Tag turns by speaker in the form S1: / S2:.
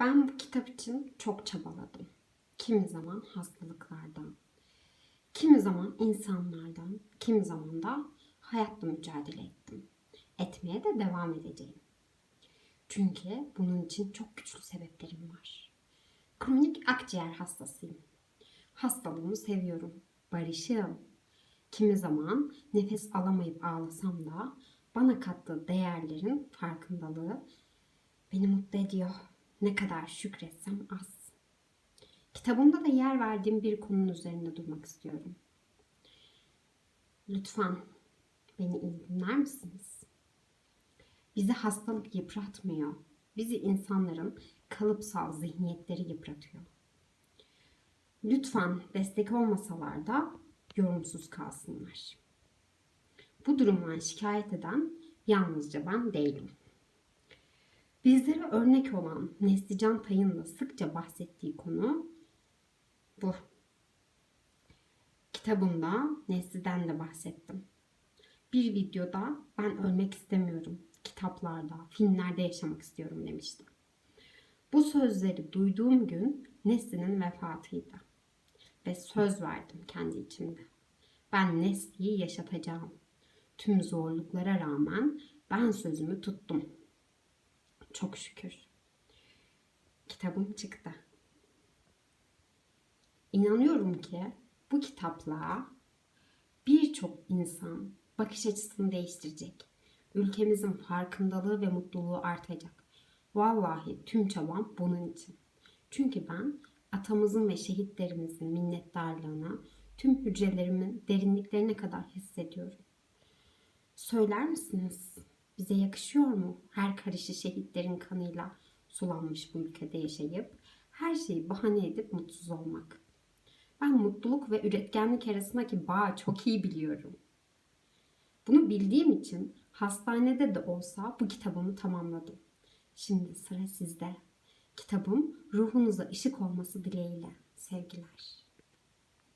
S1: Ben bu kitap için çok çabaladım. Kimi zaman hastalıklardan, kimi zaman insanlardan, kimi zaman da hayatla mücadele ettim. Etmeye de devam edeceğim. Çünkü bunun için çok güçlü sebeplerim var. Kronik akciğer hastasıyım. Hastalığımı seviyorum. Barışığım. Kimi zaman nefes alamayıp ağlasam da bana kattığı değerlerin farkındalığı beni mutlu ediyor. Ne kadar şükretsem az. Kitabımda da yer verdiğim bir konunun üzerinde durmak istiyorum. Lütfen beni iyi dinler misiniz? Bizi hastalık yıpratmıyor. Bizi insanların kalıpsal zihniyetleri yıpratıyor. Lütfen destek olmasalar da yorumsuz kalsınlar. Bu durumdan şikayet eden yalnızca ben değilim. Bizlere örnek olan Neslican Tay'ın da sıkça bahsettiği konu bu. Kitabımda Nesli'den de bahsettim. Bir videoda ben ölmek istemiyorum. Kitaplarda, filmlerde yaşamak istiyorum demiştim. Bu sözleri duyduğum gün Nesli'nin vefatıydı. Ve söz verdim kendi içimde. Ben Nesli'yi yaşatacağım. Tüm zorluklara rağmen ben sözümü tuttum. Çok şükür. Kitabım çıktı. İnanıyorum ki bu kitapla birçok insan bakış açısını değiştirecek. Ülkemizin farkındalığı ve mutluluğu artacak. Vallahi tüm çabam bunun için. Çünkü ben atamızın ve şehitlerimizin minnettarlığını tüm hücrelerimin derinliklerine kadar hissediyorum. Söyler misiniz? Bize yakışıyor mu? Her karışı şehitlerin kanıyla sulanmış bu ülkede yaşayıp her şeyi bahane edip mutsuz olmak. Ben mutluluk ve üretkenlik arasındaki bağı çok iyi biliyorum. Bunu bildiğim için hastanede de olsa bu kitabımı tamamladım. Şimdi sıra sizde. Kitabım ruhunuza ışık olması dileğiyle. Sevgiler.